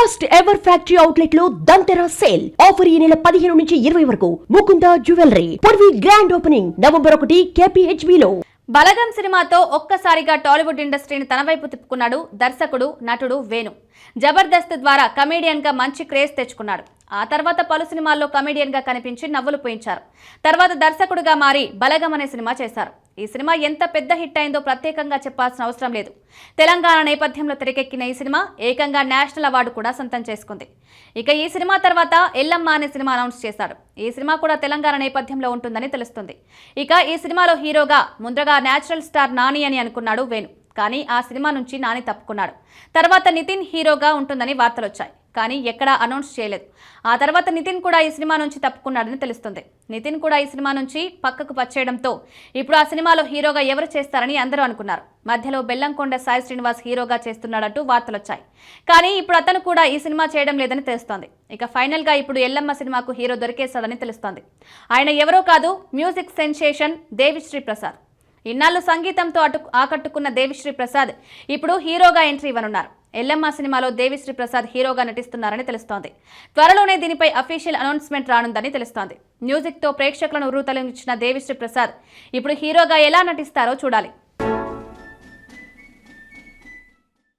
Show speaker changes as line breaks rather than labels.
First ever factory అవుట్లెట్లో Dhanteras sale offer ఈ నెల పదిహేను నుంచి ఇరవై వరకు. ముకుంద జ్యువెలరీ పూర్వీ గ్రాండ్ ఓపెనింగ్ నవంబర్ ఒకటి కేపీహెచ్బి లో.
బలగం సినిమాతో ఒక్కసారిగా టాలీవుడ్ ఇండస్ట్రీని తన వైపు తిప్పుకున్నాడు దర్శకుడు నటుడు వేణు. జబర్దస్త్ ద్వారా కమెడియన్గా మంచి క్రేజ్ తెచ్చుకున్నాడు. ఆ తర్వాత పలు సినిమాల్లో కమెడియన్గా కనిపించి నవ్వులు పోయించారు. తర్వాత దర్శకుడుగా మారి బలగం అనే సినిమా చేశారు. ఈ సినిమా ఎంత పెద్ద హిట్ అయిందో ప్రత్యేకంగా చెప్పాల్సిన అవసరం లేదు. తెలంగాణ నేపథ్యంలో తెరకెక్కిన ఈ సినిమా ఏకంగా నేషనల్ అవార్డు కూడా సొంతం చేసుకుంది. ఇక ఈ సినిమా తర్వాత ఎల్లమ్మ అనే సినిమా అనౌన్స్ చేశారు. ఈ సినిమా కూడా తెలంగాణ నేపథ్యంలో ఉంటుందని తెలుస్తుంది. ఇక ఈ సినిమాలో హీరోగా ముందుగా నేచురల్ స్టార్ నాని అని అనుకున్నాడు వేణు. కానీ ఆ సినిమా నుంచి నాని తప్పుకున్నాడు. తర్వాత నితిన్ హీరోగా ఉంటుందని వార్తలు వచ్చాయి కానీ ఎక్కడా అనౌన్స్ చేయలేదు. ఆ తర్వాత నితిన్ కూడా ఈ సినిమా నుంచి తప్పుకున్నాడని తెలుస్తుంది. నితిన్ కూడా ఈ సినిమా నుంచి పక్కకు వచ్చేయడంతో ఇప్పుడు ఆ సినిమాలో హీరోగా ఎవరు చేస్తారని అందరూ అనుకున్నారు. మధ్యలో బెల్లంకొండ సాయి శ్రీనివాస్ హీరోగా చేస్తున్నాడంటూ వార్తలు వచ్చాయి కానీ ఇప్పుడు అతను కూడా ఈ సినిమా చేయడం లేదని తెలుస్తోంది. ఇక ఫైనల్గా ఇప్పుడు ఎల్లమ్మ సినిమాకు హీరో దొరికేస్తాడని తెలుస్తోంది. ఆయన ఎవరో కాదు మ్యూజిక్ సెన్సేషన్ దేవిశ్రీ ప్రసాద్. ఇన్నాళ్ళు సంగీతంతో అటు ఆకట్టుకున్న దేవిశ్రీ ప్రసాద్ ఇప్పుడు హీరోగా ఎంట్రీ ఇవ్వనున్నారు. ఎల్లమ్మ సినిమాలో దేవిశ్రీ ప్రసాద్ హీరోగా నటిస్తున్నారని తెలుస్తోంది. త్వరలోనే దీనిపై అఫీషియల్ అనౌన్స్మెంట్ రానుందని తెలుస్తోంది. మ్యూజిక్తో ప్రేక్షకులను ఉర్రూతలించిన దేవిశ్రీ ప్రసాద్ ఇప్పుడు హీరోగా ఎలా నటిస్తారో చూడాలి.